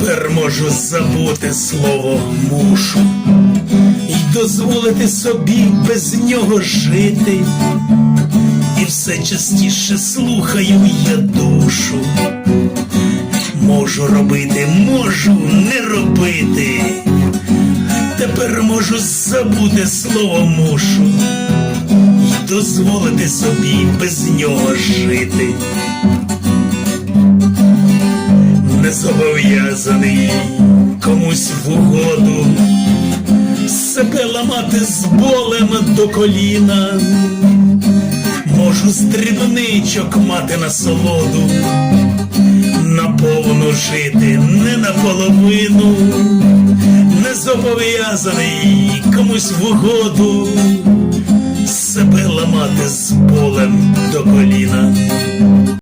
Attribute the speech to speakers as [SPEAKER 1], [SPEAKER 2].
[SPEAKER 1] Тепер можу забути слово мушу і дозволити собі без нього жити. І все частіше слухаю я душу. Можу робити, можу не робити. Тепер можу забути слово мушу і дозволити собі без нього жити. Зобов'язаний комусь в угоду себе ламати з болем до коліна. Можу стрібничок мати насолоду, наповну жити не наполовину, не зобов'язаний комусь в угоду себе ламати з болем до коліна.